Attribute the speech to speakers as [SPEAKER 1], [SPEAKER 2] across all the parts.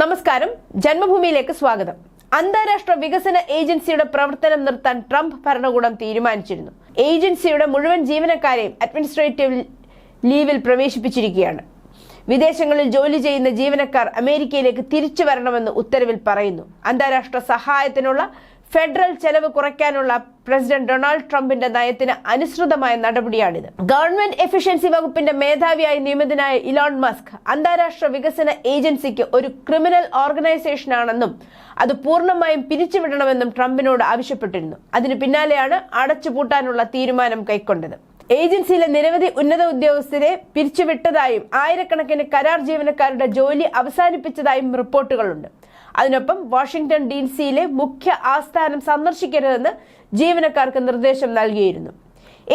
[SPEAKER 1] നമസ്കാരം. ജന്മഭൂമിയിലേക്ക് സ്വാഗതം. അന്താരാഷ്ട്ര വികസന ഏജൻസിയുടെ പ്രവർത്തനം നിർത്താൻ ട്രംപ് ഭരണകൂടം തീരുമാനിച്ചിരുന്നു. ഏജൻസിയുടെ മുഴുവൻ ജീവനക്കാരെയും അഡ്മിനിസ്ട്രേറ്റീവ് ലീവിൽ പ്രവേശിപ്പിച്ചിരിക്കുകയാണ്. വിദേശങ്ങളിൽ ജോലി ചെയ്യുന്ന ജീവനക്കാർ അമേരിക്കയിലേക്ക് തിരിച്ചു വരണമെന്ന് ഉത്തരവിൽ പറയുന്നു. അന്താരാഷ്ട്ര സഹായത്തിനുള്ള ഫെഡറൽ ചെലവ് കുറയ്ക്കാനുള്ള പ്രസിഡന്റ് ഡൊണാൾഡ് ട്രംപിന്റെ നയത്തിന് അനുസൃതമായ നടപടിയാണിത്. ഗവൺമെന്റ് എഫിഷ്യൻസി വകുപ്പിന്റെ മേധാവിയായി നിയമിതനായ ഇലോൺ മസ്ക് അന്താരാഷ്ട്ര വികസന ഏജൻസിക്ക് ഒരു ക്രിമിനൽ ഓർഗനൈസേഷനാണെന്നും അത് പൂർണമായും പിരിച്ചുവിടണമെന്നും ട്രംപിനോട് ആവശ്യപ്പെട്ടിരുന്നു. അതിന് പിന്നാലെയാണ് അടച്ചുപൂട്ടാനുള്ള തീരുമാനം കൈക്കൊണ്ടത്. ഏജൻസിയിലെ നിരവധി ഉന്നത ഉദ്യോഗസ്ഥരെ പിരിച്ചുവിട്ടതായും ആയിരക്കണക്കിന് കരാർ ജീവനക്കാരുടെ ജോലി അവസാനിപ്പിച്ചതായും റിപ്പോർട്ടുകളുണ്ട്. അതിനൊപ്പം വാഷിംഗ്ടൺ ഡി സിയിലെ മുഖ്യ ആസ്ഥാനം സന്ദർശിക്കരുതെന്ന് ജീവനക്കാർക്ക് നിർദ്ദേശം നൽകിയിരുന്നു.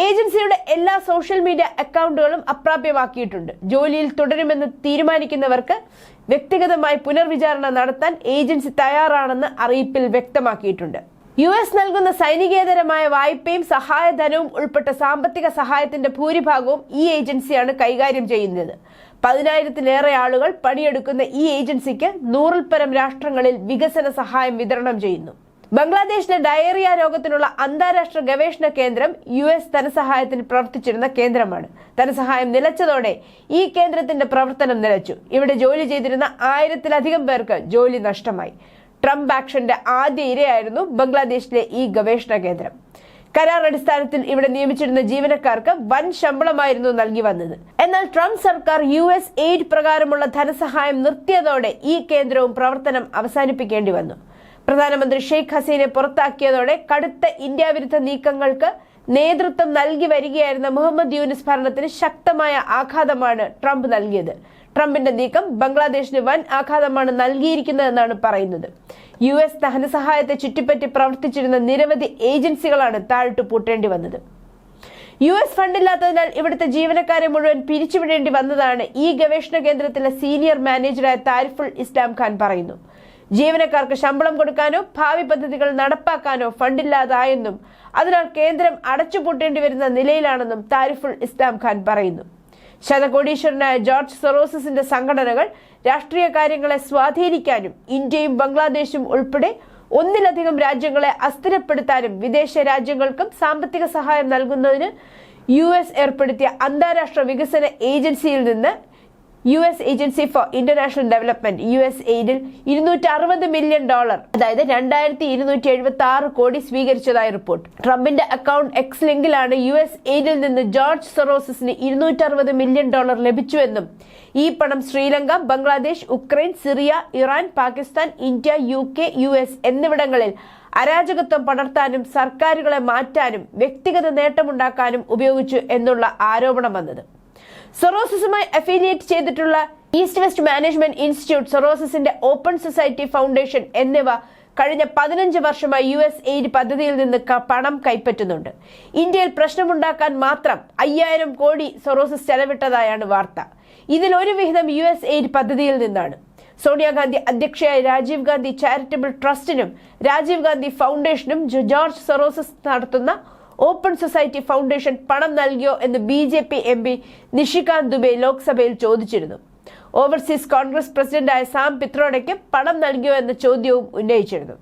[SPEAKER 1] ഏജൻസിയുടെ എല്ലാ സോഷ്യൽ മീഡിയ അക്കൗണ്ടുകളും അപ്രാപ്യമാക്കിയിട്ടുണ്ട്. ജോലിയിൽ തുടരുമെന്ന് തീരുമാനിക്കുന്നവർക്ക് വ്യക്തിഗതമായി പുനർവിചാരണ നടത്താൻ ഏജൻസി തയ്യാറാണെന്ന് അറിയിപ്പിൽ വ്യക്തമാക്കിയിട്ടുണ്ട്. യു എസ് നൽകുന്ന സൈനികേതരമായ വായ്പയും സഹായധനവും ഉൾപ്പെട്ട സാമ്പത്തിക സഹായത്തിന്റെ ഭൂരിഭാഗവും ഈ ഏജൻസിയാണ് കൈകാര്യം ചെയ്യുന്നത്. പതിനായിരത്തിലേറെ ആളുകൾ പണിയെടുക്കുന്ന ഈ ഏജൻസിക്ക് നൂറിൽ പരം രാഷ്ട്രങ്ങളിൽ വികസന സഹായം വിതരണം ചെയ്യുന്നു. ബംഗ്ലാദേശിലെ ഡയറിയ രോഗത്തിനുള്ള അന്താരാഷ്ട്ര ഗവേഷണ കേന്ദ്രം യു എസ് ധനസഹായത്തിന് പ്രവർത്തിച്ചിരുന്ന കേന്ദ്രമാണ്. ധനസഹായം നിലച്ചതോടെ ഈ കേന്ദ്രത്തിന്റെ പ്രവർത്തനം നിലച്ചു. ഇവിടെ ജോലി ചെയ്തിരുന്ന ആയിരത്തിലധികം പേർക്ക് ജോലി നഷ്ടമായി. ട്രംപ് ആക്ഷന്റെ ആദ്യ ഇരയായിരുന്നു ബംഗ്ലാദേശിലെ ഈ ഗവേഷണ കേന്ദ്രം. കരാർ അടിസ്ഥാനത്തിൽ ഇവിടെ നിയമിച്ചിരുന്ന ജീവനക്കാർക്ക് വൻ ശമ്പളമായിരുന്നു നൽകി വന്നത്. എന്നാൽ ട്രംപ് സർക്കാർ യു എസ് എയ്ഡ് പ്രകാരമുള്ള ധനസഹായം നിർത്തിയതോടെ ഈ കേന്ദ്രവും പ്രവർത്തനം അവസാനിപ്പിക്കേണ്ടി വന്നു. പ്രധാനമന്ത്രി ഷെയ്ഖ് ഹസീനെ പുറത്താക്കിയതോടെ കടുത്ത ഇന്ത്യ വിരുദ്ധ നീക്കങ്ങൾക്ക് നേതൃത്വം നൽകി വരികയായിരുന്ന മുഹമ്മദ് യൂനിസ് ഭരണത്തിന് ശക്തമായ ആഘാതമാണ് ട്രംപ് നൽകിയത്. ട്രംപിന്റെ നീക്കം ബംഗ്ലാദേശിന് വൻ ആഘാതമാണ് നൽകിയിരിക്കുന്നതെന്നാണ് പറയുന്നത്. യു എസ് ധനസഹായത്തെ ചുറ്റിപ്പറ്റി പ്രവർത്തിച്ചിരുന്ന നിരവധി ഏജൻസികളാണ് താഴിട്ട് പൂട്ടേണ്ടി വന്നത്. യു എസ് ഫണ്ടില്ലാത്തതിനാൽ ഇവിടുത്തെ ജീവനക്കാരെ മുഴുവൻ പിരിച്ചുവിടേണ്ടി വന്നതാണ് ഈ ഗവേഷണ കേന്ദ്രത്തിലെ സീനിയർ മാനേജറായ താരിഫുൾ ഇസ്ലാം ഖാൻ പറയുന്നു. ജീവനക്കാർക്ക് ശമ്പളം കൊടുക്കാനോ ഭാവി പദ്ധതികൾ നടപ്പാക്കാനോ ഫണ്ടില്ലാതായെന്നും അതിനാൽ കേന്ദ്രം അടച്ചുപൂട്ടേണ്ടി വരുന്ന നിലയിലാണെന്നും താരിഫുൾ ഇസ്ലാം ഖാൻ പറയുന്നു. ശതകോടീശ്വരനായ ജോർജ് സെറോസസിന്റെ സംഘടനകൾ രാഷ്ട്രീയ കാര്യങ്ങളെ സ്വാധീനിക്കാനും ഇന്ത്യയും ബംഗ്ലാദേശും ഉൾപ്പെടെ ഒന്നിലധികം രാജ്യങ്ങളെ അസ്ഥിരപ്പെടുത്താനും വിദേശ രാജ്യങ്ങൾക്കും സാമ്പത്തിക സഹായം നൽകുന്നതിന് യു എസ് ഏർപ്പെടുത്തിയ അന്താരാഷ്ട്ര വികസന ഏജൻസിയിൽ നിന്ന് U S agency for international development U S എയ്ഡിൽ ഇരുന്നൂറ്റി അറുപത് മില്യൺ ഡോളർ അതായത് രണ്ടായിരത്തി ഇരുന്നൂറ്റി എഴുപത്തി ആറ് കോടി സ്വീകരിച്ചതായി റിപ്പോർട്ട്. ട്രംപിന്റെ അക്കൗണ്ട് എക്സ് ലിങ്കിലാണ് യു എസ് എയ്ഡിൽ നിന്ന് ജോർജ് സെറോസിന് ഇരുന്നൂറ്റി അറുപത് മില്യൺ ഡോളർ ലഭിച്ചുവെന്നും ഈ പണം Sri Lanka Bangladesh Ukraine Syria Iran Pakistan India U K U S എന്നിവിടങ്ങളിൽ അരാജകത്വം പടർത്താനും സർക്കാരുകളെ മാറ്റാനും വ്യക്തിഗത നേട്ടമുണ്ടാക്കാനും ഉപയോഗിച്ചു എന്നുള്ള ആരോപണം വന്നത്. സൊറോസിസുമായി അഫിലിയേറ്റ് ചെയ്തിട്ടുള്ള ഈസ്റ്റ് വെസ്റ്റ് മാനേജ്മെന്റ് ഇൻസ്റ്റിറ്റ്യൂട്ട് സൊറോസിസിന്റെ ഓപ്പൺ സൊസൈറ്റി ഫൗണ്ടേഷൻ എന്നിവ കഴിഞ്ഞ പതിനഞ്ച് വർഷമായി യു എസ് എയ്ഡ് പദ്ധതിയിൽ നിന്ന് പണം കൈപ്പറ്റുന്നുണ്ട്. ഇന്ത്യയിൽ പ്രശ്നമുണ്ടാക്കാൻ മാത്രം അയ്യായിരം കോടി സൊറോസിസ് ചെലവിട്ടതായാണ് വാർത്ത. ഇതിൽ ഒരു വിഹിതം യു എസ് എയ്ഡ് പദ്ധതിയിൽ നിന്നാണ്. സോണിയാഗാന്ധി അധ്യക്ഷയായ രാജീവ് ഗാന്ധി ചാരിറ്റബിൾ ട്രസ്റ്റിനും രാജീവ് ഗാന്ധി ഫൗണ്ടേഷനും ജോർജ് സൊറോസസ് നടത്തുന്ന ഓപ്പൺ സൊസൈറ്റി ഫൗണ്ടേഷൻ പണം നൽകിയോ എന്ന് B J P M P Nishikant Dubey ലോക്സഭയിൽ ചോദിച്ചിരുന്നു. ഓവർസീസ് കോൺഗ്രസ് പ്രസിഡന്റായ സാം പിത്രോഡയ്ക്ക് പണം നൽകിയോ എന്ന ചോദ്യവും ഉന്നയിച്ചിരുന്നു.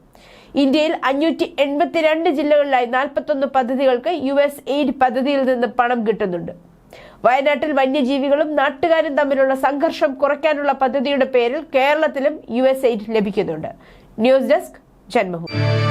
[SPEAKER 1] ഇന്ത്യയിൽ അഞ്ഞൂറ്റി എൺപത്തിരണ്ട് ജില്ലകളിലായി നാൽപ്പത്തൊന്ന് പദ്ധതികൾക്ക് യു എസ് എയ്ഡ് പദ്ധതിയിൽ നിന്ന് പണം കിട്ടുന്നുണ്ട്. വയനാട്ടിൽ വന്യജീവികളും നാട്ടുകാരും തമ്മിലുള്ള സംഘർഷം കുറയ്ക്കാനുള്ള പദ്ധതിയുടെ പേരിൽ കേരളത്തിലും യു എസ് എയ്ഡ് ലഭിക്കുന്നുണ്ട്. News desk Janmabhumi